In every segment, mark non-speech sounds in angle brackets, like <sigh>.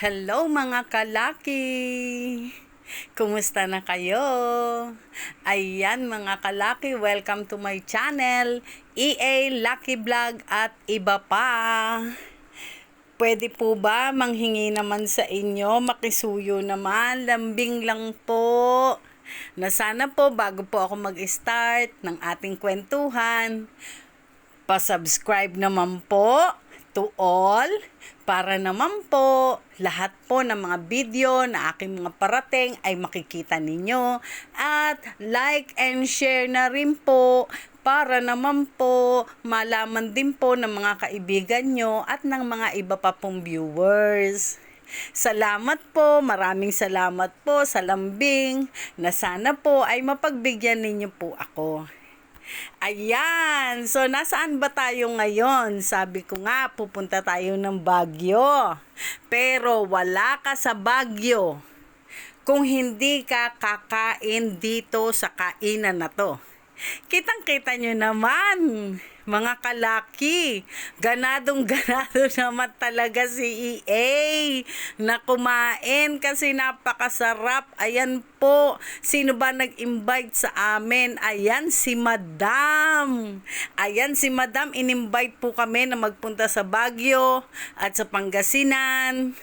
Hello mga kalaki! Kumusta na kayo? Ayan mga kalaki, welcome to my channel, EA Lucky Vlog at iba pa. Pwede po ba manghingi naman sa inyo, makisuyo naman, lambing lang po. Na sana po bago po ako mag-start ng ating kwentuhan, pa-subscribe naman po to all para naman po lahat po ng mga video na aking mga parating ay makikita ninyo at like and share na rin po para naman po malaman din po ng mga kaibigan nyo at ng mga iba pa pong viewers. Salamat po, maraming salamat po sa lambing na sana po ay mapagbigyan ninyo po ako. Ayan, so nasaan ba tayo ngayon? Sabi ko nga, pupunta tayo ng Bagyo. Pero wala ka sa Bagyo kung hindi ka kakain dito sa kainan na to. Kitang-kita nyo naman, mga kalaki. Ganadong ganado <laughs> naman talaga si EA na kumain kasi napakasarap. Ayan po, sino ba nag-invite sa amin? Ayan si Madam. Ayan si Madam, in-invite po kami na magpunta sa Baguio at sa Pangasinan.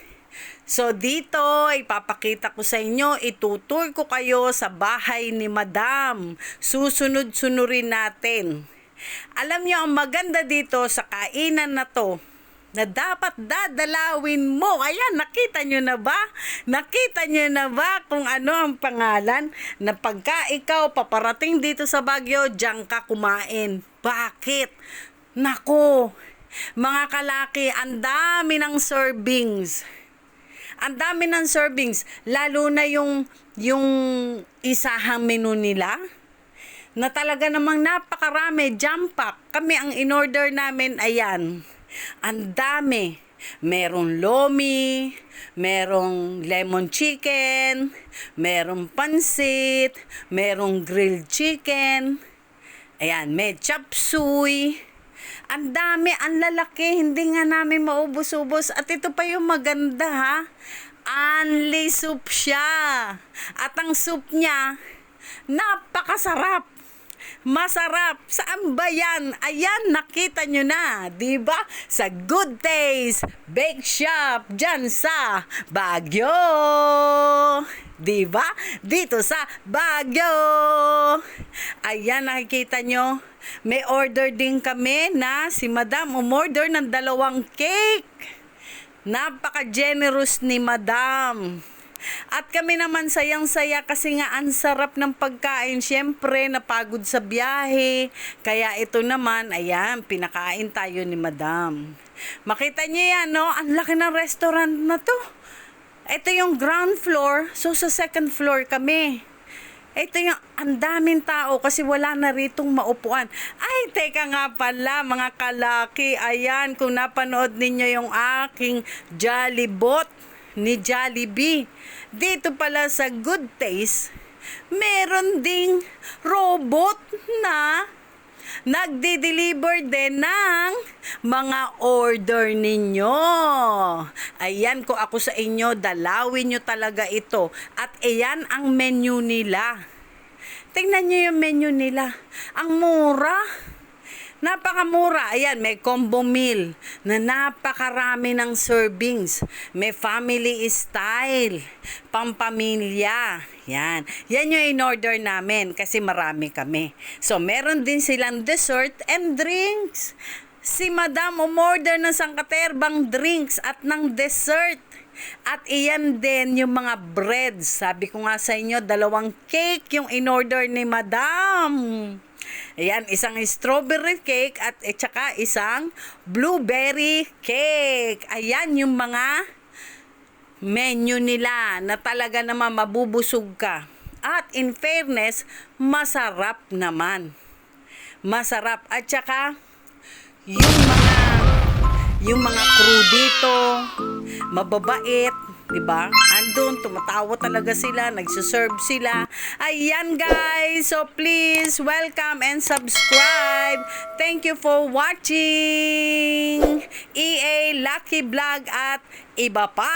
So dito, ipapakita ko sa inyo, itutur ko kayo sa bahay ni Madam. Susunod-sunurin natin. Alam niyo ang maganda dito sa kainan na to, na dapat dadalawin mo. Ayan, nakita nyo na ba? Nakita nyo na ba kung ano ang pangalan na pagka ikaw paparating dito sa Baguio, diyan ka kumain. Bakit? Nako, mga kalaki, ang dami ng servings. Ang dami ng servings, lalo na yung yung isahang menu nila na talaga namang napakarami, jam pack. Kami ang in-order namin, ayan, ang dami. Merong lomi, merong lemon chicken, merong pansit, merong grilled chicken, ayan, may chop suey, ang dami, ang lalaki, hindi nga namin maubos-ubos. At ito pa yung maganda ha. Only soup siya. At ang soup niya, napakasarap. Masarap. Saan ba yan? Ayan, nakita nyo na. 'di ba? Sa Good Taste Bake Shop dyan sa Baguio. 'Di ba? Dito sa Baguio. Ayan, nakikita nyo. May order din kami na si Madam umorder ng dalawang cake. Napaka-generous ni Madam. At kami naman sayang-saya kasi nga ang sarap ng pagkain. Siyempre, napagod sa biyahe. Kaya ito naman, ayan, pinakain tayo ni Madam. Makita niyo yan, no? Ang laki ng restaurant na to. Ito yung ground floor. So, sa second floor kami. Ito yung ang daming tao kasi wala na ritong maupuan. Ay, teka nga pala mga kalaki. Ayan, kung napanood ninyo yung aking Jollibot ni Jollibee. Dito pala sa Good Taste, meron ding robot na nagdi-deliver din ng mga order ninyo. Ayan ko ako sa inyo, dalawin nyo talaga ito. At ayan ang menu nila. Tingnan nyo yung menu nila. Ang mura. Napakamura. Ayan, may combo meal na napakarami ng servings. May family style, pampamilya. Yan. Yan yung in-order namin kasi marami kami. So, meron din silang dessert and drinks. Si Madam umorder ng sangkaterbang drinks at ng dessert. At iyan din yung mga breads. Sabi ko nga sa inyo, dalawang cake yung in-order ni Madam. Ayan, isang strawberry cake at eh, tsaka isang blueberry cake. Ayan yung mga menu nila na talaga naman mabubusog ka. At in fairness, masarap naman. Masarap. At tsaka, yung mga yung mga crew dito, mababait, 'di ba? Andun, tumatawa talaga sila, nagsuserve sila. Ayan guys, so please welcome and subscribe. Thank you for watching. EA Lucky Vlog at iba pa.